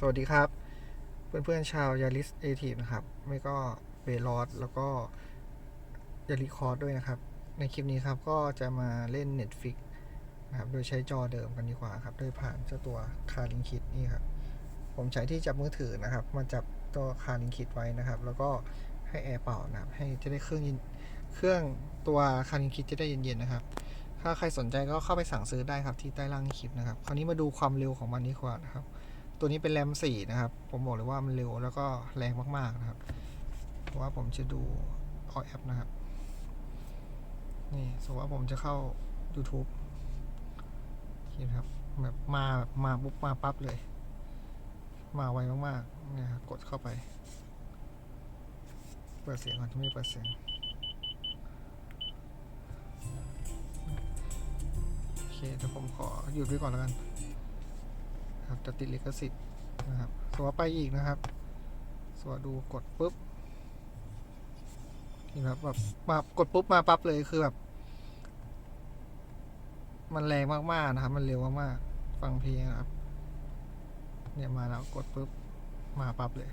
สวัสดีครับ เพื่อนๆชาวยาริสเอทีนะครับ ไม่ก็เวลอสแล้วก็ยาริคอร์ดด้วยนะครับ ในคลิปนี้ครับก็จะมาเล่น Netflix นะครับโดยใช้จอเดิมกันดีกว่าครับ โดยผ่านเจ้าตัวคาลิงคิดนี่ครับ ผมใช้ที่จับมือถือนะครับ มาจับตัวคาลิงคิดไว้นะครับ แล้วก็ให้แอร์เป่านะครับ ให้จะได้เครื่องเย็นเครื่องตัวคาลิงคิดจะได้เย็นๆนะครับถ้าใครสนใจก็เข้าไปสั่งซื้อได้ครับที่ใต้ล่างคลิปนะครับ คราวนี้มาดูความเร็วของมันดีกว่านะครับ ตัวนี้เป็นแรมสี่นะครับ ผมบอกเลยว่ามันเร็วแล้วก็แรงมากๆนะครับ เพราะว่าผมจะดูออแอปนะครับ นี่สมมติว่าผมจะเข้า YouTube นี่นะครับแบบมาแบบมาปุ๊บมาปั๊บเลย มาไวมากๆเนี่ยครับกดเข้าไป เปิดเสียงก่อนที่ไม่เปิดเสียงโอเคเดี๋ยวผมขอหยุดไว้ก่อนแล้วกัน จะติดลิขสิทธิ์นะครับสวไปอีกนะครับ สวดูกดปุ๊บนี่ครับแบบมากดปุ๊บมาปั๊บเลยคือแบบ มันแรงมากๆนะครับ มันเร็วมากๆฟังเพลงครับ เนี่ยมาแล้วกดปุ๊บมาปั๊บเลย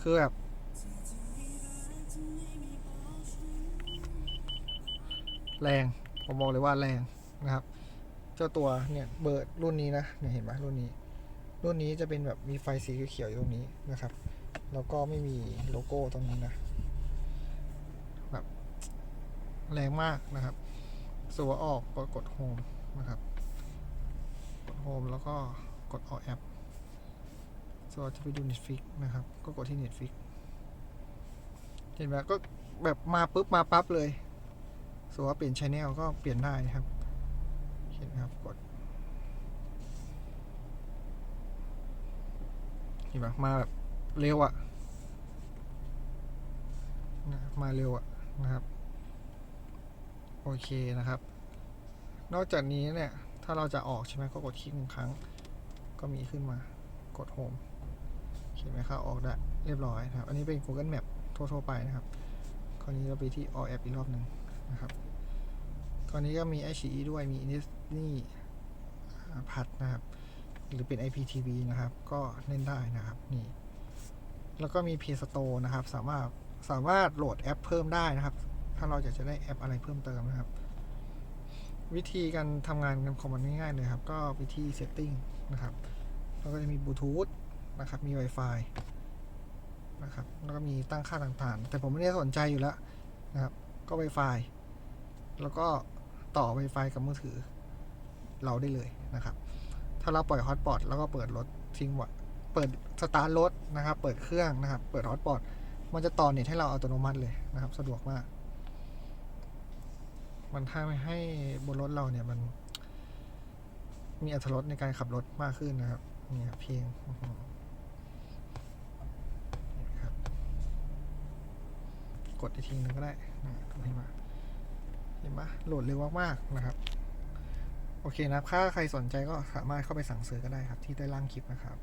คือแบบแรง ผมบอกเลยว่าแรงนะครับ เจ้าตัวเนี่ยเบอร์ดรุ่นนี้นะเนี่ยเห็นไหมรุ่นนี้ รุ่นนี้จะเป็นแบบมีไฟสีเขียวๆอยู่ตรงนี้นะครับ แล้วก็ไม่มีโลโก้ตรงนี้นะ แบบแรงมากนะครับสัวออกก็กดโฮมนะครับ กดโฮมแล้วก็กดออกแอปสัวจะไปดู Netflix นะครับ ก็กดที่ Netflix เห็นไหมก็แบบมาปุ๊บมาปั๊บเลยสัวเปลี่ยนชแนลก็เปลี่ยนได้ครับ เห็นครับกด ห็นไหมาแบบเร็วอะนะมาเร็วอะนะครับ โอเคนะครับ นอกจากนี้เนี่ย ถ้าเราจะออกใช่ไหมก็กดคลิกหนึ่งครั้ง ก็มีขึ้นมากดโฮมเห็นไหมครับออกได้เรียบร้อยนะครับ อันนี้เป็น Google Map ทั่วๆไปนะครับคราวนี้เราไปที่ All App อีกรอบหนึ่งนะครับตอนนี้ก็มีไอชีด้วยมีนิสนี่พัดนะครับ หรือเป็น IPTV นะครับ ก็เล่นได้นะครับนี่แล้วก็มี Play Store นะครับ สามารถสามารถโหลดแอปเพิ่มได้นะครับ ถ้าเราอยากจะได้แอปอะไรเพิ่มเติมนะครับ วิธีการทำงานของมันง่ายๆเลยครับ ก็ไปที่ Setting นะครับแล้วก็จะมีบลูทูธนะครับ มี Wi-Fi นะครับ แล้วก็มีตั้งค่าต่างๆ แต่ผมไม่ได้สนใจอยู่แล้วนะครับ ก็ Wi-Fi แล้วก็ต่อ Wi-Fi กับมือถือเราได้เลยนะครับ ถ้าเราปล่อยฮอต p อ t แล้วก็เปิดรถทิ้งไว้เปิดสตาร์ทรถนะครับ เปิดเครื่องนะครับ เปิดฮอต p อ t มันจะต่อเน็ตให้เราอัตโนมัติเลยนะครับ สะดวกมาก มันทำให้บนรถเราเนี่ยมัน มีอัตรสในการขับรถมากขึ้นนะครับนี่ครับเพลงอื้อหือนี่ครับกดอีกทีนึงก็ได้นะตรงนี้มเห็นปะโหลดเร็วมากๆนะครับ โอเคนะครับ ถ้าใครสนใจก็สามารถเข้าไปสั่งซื้อก็ได้ครับ ที่ใต้ล่างคลิปนะครับ